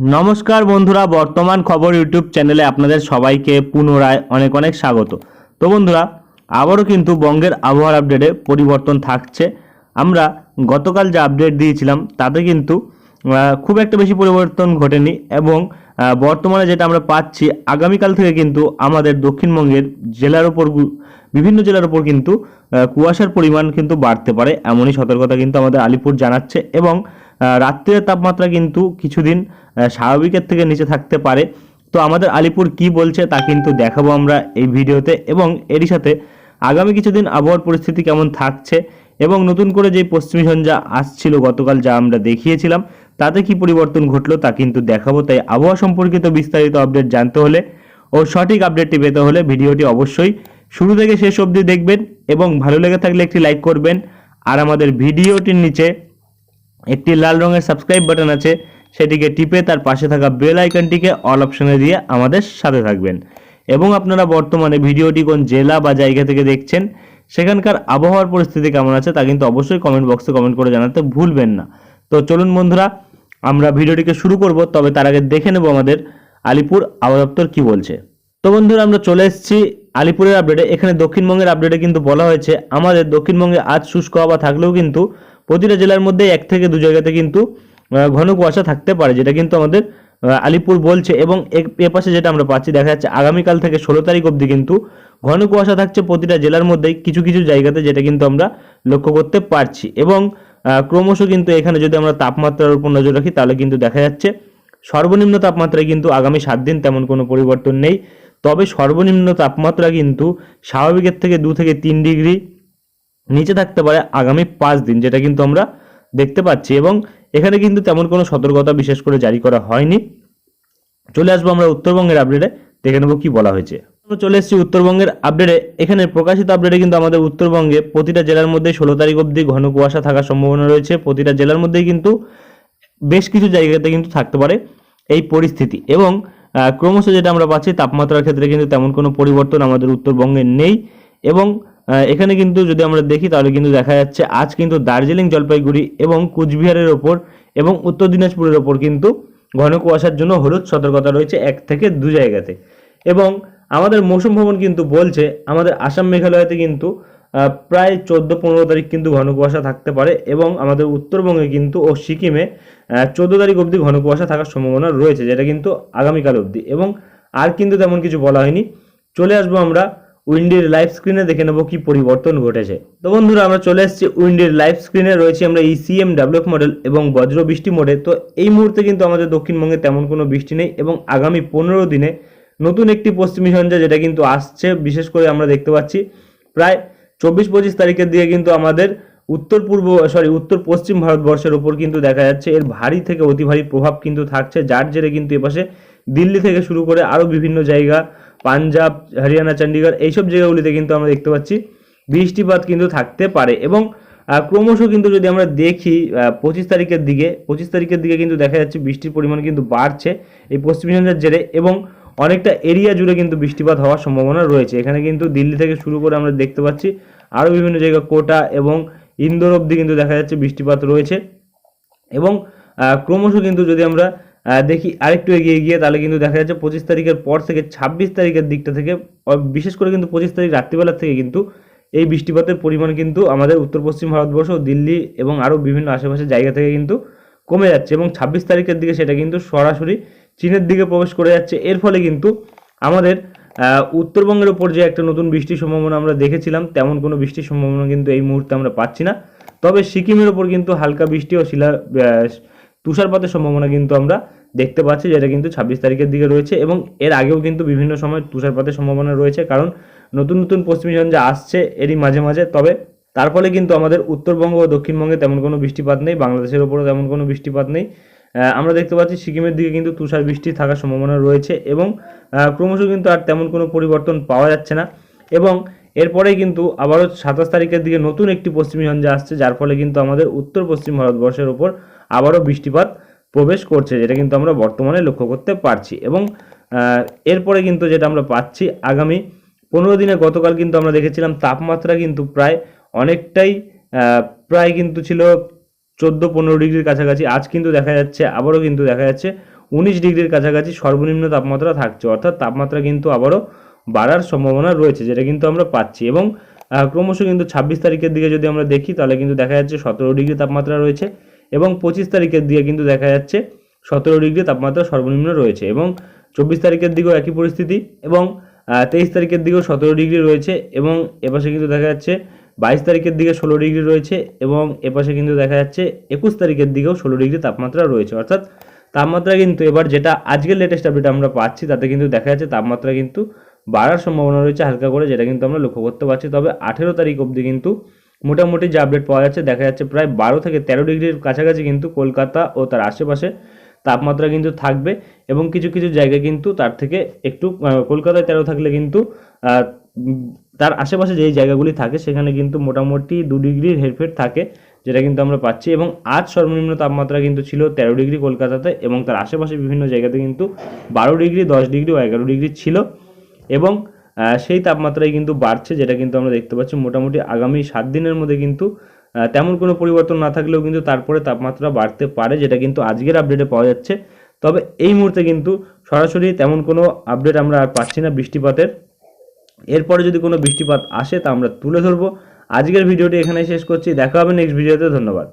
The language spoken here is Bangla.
নমস্কার বন্ধুরা, বর্তমান খবর ইউটিউব চ্যানেলে আপনাদের সবাইকে পুনরায় অনেক অনেক স্বাগত। তো বন্ধুরা, আবারও কিন্তু বঙ্গের আবহাওয়ার আপডেটে পরিবর্তন থাকছে। আমরা গতকাল যে আপডেট দিয়েছিলাম, তাতে কিন্তু খুব একটা বেশি পরিবর্তন ঘটেনি এবং বর্তমানে যেটা আমরা পাচ্ছি, আগামীকাল থেকে কিন্তু আমাদের দক্ষিণবঙ্গের জেলার ওপর বিভিন্ন জেলার ওপর কিন্তু কুয়াশার পরিমাণ কিন্তু বাড়তে পারে, এমনই সতর্কতা কিন্তু আমাদের আলিপুর জানাচ্ছে এবং রাত্রের তাপমাত্রা কিন্তু কিছুদিন স্বাভাবিকের থেকে নিচে থাকতে পারে। তো আমাদের আলিপুর কি বলছে তা কিন্তু দেখাবো আমরা এই ভিডিওতে এবং এরই সাথে আগামী কিছুদিন আবহাওয়ার পরিস্থিতি কেমন থাকছে এবং নতুন করে যে পশ্চিমী ঝঞ্ঝা আসছিল গতকাল যা আমরা দেখিয়েছিলাম, তাতে কি পরিবর্তন ঘটলো তা কিন্তু দেখাবো। তাই আবহাওয়া সম্পর্কিত বিস্তারিত আপডেট জানতে হলে ও সঠিক আপডেটটি পেতে হলে ভিডিওটি অবশ্যই শুরু থেকে শেষ অবধি দেখবেন এবং ভালো লেগে থাকলে একটি লাইক করবেন। আর আমাদের ভিডিওটির নিচে একটি লাল রঙের সাবস্ক্রাইব বাটন আছে, সেটিকে টিপে তার পাশে থাকা বেল আইকনটিকে অল অপশনে দিয়ে আমাদের সাথে থাকবেন। এবং আপনারা বর্তমানে ভিডিওটি কোন জেলা বা জায়গা থেকে দেখছেন, সেখানকার আবহাওয়ার পরিস্থিতি কেমন আছে তা কিন্তু অবশ্যই কমেন্ট বক্সে কমেন্ট করে জানাতে ভুলবেন না। তো চলুন বন্ধুরা, আমরা ভিডিওটিকে শুরু করব, তবে তার আগে দেখে নেব আমাদের আলিপুর আবহাওয়া কি বলছে। তো বন্ধুরা, আমরা চলে এসেছি আলিপুরের আপডেটে এখানে দক্ষিণবঙ্গের আপডেটে কিন্তু বলা হয়েছে, আমাদের দক্ষিণবঙ্গে আজ শুষ্ক হওয়া থাকলেও কিন্তু প্রতিটা জেলার মধ্যে এক থেকে দু জায়গাতে কিন্তু ঘন কুয়াশা থাকতে পারে, যেটা কিন্তু আমাদের আলিপুর বলছে এবং এ- পাশে যেটা আমরা পাচ্ছি, দেখা যাচ্ছে আগামীকাল থেকে ষোলো তারিখ অবধি কিন্তু ঘন কুয়াশা থাকছে প্রতিটা জেলার মধ্যেই কিছু কিছু জায়গাতে, যেটা কিন্তু আমরা লক্ষ্য করতে পারছি। এবং ক্রমশ কিন্তু এখানে যদি আমরা তাপমাত্রার উপর নজর রাখি, তাহলে কিন্তু দেখা যাচ্ছে সর্বনিম্ন তাপমাত্রায় কিন্তু আগামী সাত দিন তেমন কোনো পরিবর্তন নেই। তবে সর্বনিম্ন তাপমাত্রা কিন্তু স্বাভাবিকের থেকে দু থেকে তিন ডিগ্রি নিচে থাকতে পারে আগামী পাঁচ দিন, যেটা কিন্তু আমরা দেখতে পাচ্ছি। এবং এখানে কিন্তু তেমন কোনো সতর্কতা বিশেষ করে জারি করা হয়নি। চলে আসব আমরা উত্তরবঙ্গের আপডেটে দেখে নেব কি বলা হয়েছে। চলে এসেছি উত্তরবঙ্গের আপডেটে এখানে প্রকাশিত আপডেটে কিন্তু আমাদের উত্তরবঙ্গে প্রতিটা জেলার মধ্যে ষোলো তারিখ অবধি ঘন কুয়াশা থাকার সম্ভাবনা রয়েছে। প্রতিটা জেলার মধ্যেই কিন্তু বেশ কিছু জায়গাতে কিন্তু থাকতে পারে এই পরিস্থিতি। এবং ক্রমশ যেটা আমরা পাচ্ছি, তাপমাত্রার ক্ষেত্রে কিন্তু তেমন কোনো পরিবর্তন আমাদের উত্তরবঙ্গে নেই। এবং এখানে কিন্তু যদি আমরা দেখি, তাহলে কিন্তু দেখা যাচ্ছে আজ কিন্তু দার্জিলিং জলপাইগুড়ি এবং কুচবিহারের ওপর এবং উত্তর দিনাজপুরের ওপর কিন্তু ঘন কুয়াশার জন্য হলুদ সতর্কতা রয়েছে এক থেকে দু জায়গাতে। এবং আমাদের মৌসুম ভবন কিন্তু বলছে, আমাদের আসাম মেঘালয়তে কিন্তু প্রায় চোদ্দ পনেরো তারিখ কিন্তু ঘন কুয়াশা থাকতে পারে এবং আমাদের উত্তরবঙ্গে কিন্তু ও সিকিমে চোদ্দ তারিখ অবধি ঘন কুয়াশা থাকার সম্ভাবনা রয়েছে, যেটা কিন্তু আগামীকাল অবধি। এবং আর কিন্তু তেমন কিছু বলা হয়নি। চলে আসব আমরা উইন্ডির লাইভ স্ক্রিনে দেখে নেব কি পরিবর্তন ঘটেছে। তো বন্ধুরা, আমরা চলে এসেছি উইন্ডির লাইভ স্ক্রিনে, রয়েছে আমরা ইসিএম ডেভেলপ মডেল এবং বজ্র বৃষ্টি মোডে তো এই মুহূর্তে কিন্তু আমাদের দক্ষিণবঙ্গে তেমন কোনো বৃষ্টি নেই এবং আগামী পনেরো দিনে নতুন একটি পশ্চিমী ঝঞ্ঝা যেটা কিন্তু আসছে, বিশেষ করে আমরা দেখতে পাচ্ছি, প্রায় চব্বিশ পঁচিশ তারিখের দিকে কিন্তু আমাদের উত্তর পূর্ব সরি উত্তর পশ্চিম ভারতবর্ষের ওপর কিন্তু দেখা যাচ্ছে, এর ভারী থেকে অতি ভারী প্রভাব কিন্তু থাকছে, যার জেরে কিন্তু এপাশে দিল্লি থেকে শুরু করে আরও বিভিন্ন জায়গা, পাঞ্জাব, হরিয়ানা চণ্ডীগড় এইসব জায়গাগুলিতে কিন্তু আমরা দেখতে পাচ্ছি বৃষ্টিপাত কিন্তু থাকতে পারে এবং ক্রমশ কিন্তু যদি আমরা দেখি পঁচিশ তারিখের দিকে, পঁচিশ তারিখের দিকে কিন্তু দেখা যাচ্ছে বৃষ্টির পরিমাণ কিন্তু বাড়ছে এই পশ্চিমী ঝঞ্ঝার জেরে এবং অনেকটা এরিয়া জুড়ে কিন্তু বৃষ্টিপাত হওয়ার সম্ভাবনা রয়েছে। এখানে কিন্তু দিল্লি থেকে শুরু করে আমরা দেখতে পাচ্ছি আরও বিভিন্ন জায়গা, কোটা এবং ইন্দোর অবধি কিন্তু দেখা যাচ্ছে বৃষ্টিপাত রয়েছে এবং ক্রমশ কিন্তু যদি আমরা দেখি আরেকটু এগিয়ে গিয়ে, তাহলে কিন্তু দেখা যাচ্ছে পঁচিশ তারিখের পর থেকে ছাব্বিশ তারিখের দিকটা থেকে বিশেষ করে কিন্তু পঁচিশ তারিখ রাত্রিবেলার থেকে কিন্তু এই বৃষ্টিপাতের পরিমাণ কিন্তু আমাদের উত্তর পশ্চিম ভারতবর্ষ, দিল্লি এবং আরও বিভিন্ন আশেপাশের জায়গা থেকে কিন্তু কমে যাচ্ছে এবং ছাব্বিশ তারিখের দিকে সেটা কিন্তু সরাসরি চীনের দিকে প্রবেশ করে যাচ্ছে। এর ফলে কিন্তু আমাদের উত্তরবঙ্গের ওপর যে একটা নতুন বৃষ্টির সম্ভাবনা আমরা দেখেছিলাম, তেমন কোনো বৃষ্টির সম্ভাবনা কিন্তু এই মুহূর্তে আমরা পাচ্ছি না। তবে সিকিমের ওপর কিন্তু হালকা বৃষ্টি ও শিলা তুষারপাতের সম্ভাবনা কিন্তু আমরা দেখতে পাচ্ছি, যেটা কিন্তু ছাব্বিশ তারিখের দিকে রয়েছে এবং এর আগেও কিন্তু বিভিন্ন সময় তুষারপাতের সম্ভাবনা রয়েছে। কারণ নতুন নতুন পশ্চিমী ঝঞ্ঝা আসছে এরই মাঝে মাঝে, তবে তার ফলে কিন্তু আমাদের উত্তরবঙ্গ ও দক্ষিণবঙ্গে তেমন কোনো বৃষ্টিপাত নেই, বাংলাদেশের ওপরও তেমন কোনো বৃষ্টিপাত নেই। আমরা দেখতে পাচ্ছি সিকিমের দিকে কিন্তু তুষার বৃষ্টি থাকার সম্ভাবনা রয়েছে এবং ক্রমশ কিন্তু আর তেমন কোনো পরিবর্তন পাওয়া যাচ্ছে না। এবং এরপরেই কিন্তু আবারও সাতাশ তারিখের দিকে নতুন একটি পশ্চিমী ঝঞ্ঝা আসছে, যার ফলে কিন্তু আমাদের উত্তর পশ্চিম ভারতবর্ষের ওপর আবারও বৃষ্টিপাত প্রবেশ করছে, যেটা কিন্তু আমরা বর্তমানে লক্ষ্য করতে পারছি। এবং এরপরে কিন্তু যেটা আমরা পাচ্ছি, আগামী পনেরো দিনে গতকাল কিন্তু আমরা দেখেছিলাম তাপমাত্রা কিন্তু প্রায় অনেকটাই প্রায় কিন্তু ছিল চোদ্দ পনেরো ডিগ্রির কাছাকাছি। আজ কিন্তু দেখা যাচ্ছে, আবারও কিন্তু দেখা যাচ্ছে উনিশ ডিগ্রির কাছাকাছি সর্বনিম্ন তাপমাত্রা থাকছে। অর্থাৎ তাপমাত্রা কিন্তু আবারও বাড়ার সম্ভাবনা রয়েছে, যেটা কিন্তু আমরা পাচ্ছি। এবং ক্রমশ কিন্তু ছাব্বিশ তারিখের দিকে যদি আমরা দেখি, তাহলে কিন্তু দেখা যাচ্ছে সতেরো ডিগ্রি তাপমাত্রা রয়েছে এবং পঁচিশ তারিখের দিকে কিন্তু দেখা যাচ্ছে সতেরো ডিগ্রি তাপমাত্রা সর্বনিম্ন রয়েছে। এবং চব্বিশ তারিখের দিকেও একই পরিস্থিতি এবং তেইশ তারিখের দিকেও সতেরো ডিগ্রি রয়েছে এবং এপাশে কিন্তু দেখা যাচ্ছে বাইশ তারিখের দিকে ষোলো ডিগ্রি রয়েছে এবং এপাশে কিন্তু দেখা যাচ্ছে একুশ তারিখের দিকেও ষোলো ডিগ্রি তাপমাত্রা রয়েছে। অর্থাৎ তাপমাত্রা কিন্তু এবার যেটা আজকের লেটেস্ট আপডেট আমরা পাচ্ছি, তাতে কিন্তু দেখা যাচ্ছে তাপমাত্রা কিন্তু বাড়ার সম্ভাবনা রয়েছে হালকা করে, যেটা কিন্তু আমরা লক্ষ্য করতে পারছি। তবে আঠেরো তারিখ অবধি কিন্তু মোটামুটি যে আপডেট পাওয়া যাচ্ছে, দেখা যাচ্ছে প্রায় বারো থেকে তেরো ডিগ্রির কাছাকাছি কিন্তু কলকাতা ও তার আশেপাশে তাপমাত্রা কিন্তু থাকবে এবং কিছু কিছু জায়গায় কিন্তু তার থেকে একটু কলকাতায় তেরো থাকলে কিন্তু তার আশেপাশে যেই জায়গাগুলি থাকে, সেখানে কিন্তু মোটামুটি দু ডিগ্রির হেরফের থাকে, যেটা কিন্তু আমরা পাচ্ছি। এবং আজ সর্বনিম্ন তাপমাত্রা কিন্তু ছিল তেরো ডিগ্রি কলকাতাতে এবং তার আশেপাশে বিভিন্ন জায়গাতে কিন্তু বারো ডিগ্রি, দশ ডিগ্রি ও এগারো ডিগ্রি ছিল। এবং সেই তাপমাত্রাই কিন্তু বাড়ছে, যেটা কিন্তু আমরা দেখতে পাচ্ছি। মোটামুটি আগামী সাত দিনের মধ্যে কিন্তু তেমন কোনো পরিবর্তন না থাকলেও কিন্তু তারপরে তাপমাত্রা বাড়তে পারে, যেটা কিন্তু আজকের আপডেটে পাওয়া যাচ্ছে। তবে এই মুহূর্তে কিন্তু সরাসরি তেমন কোনো আপডেট আমরা আর পাচ্ছি না বৃষ্টিপাতের। এরপরে যদি কোনো বৃষ্টিপাত আসে তা আমরা তুলে ধরবো। আজকের ভিডিওটি এখানেই শেষ করছি। দেখা হবে নেক্সট ভিডিওতে ধন্যবাদ।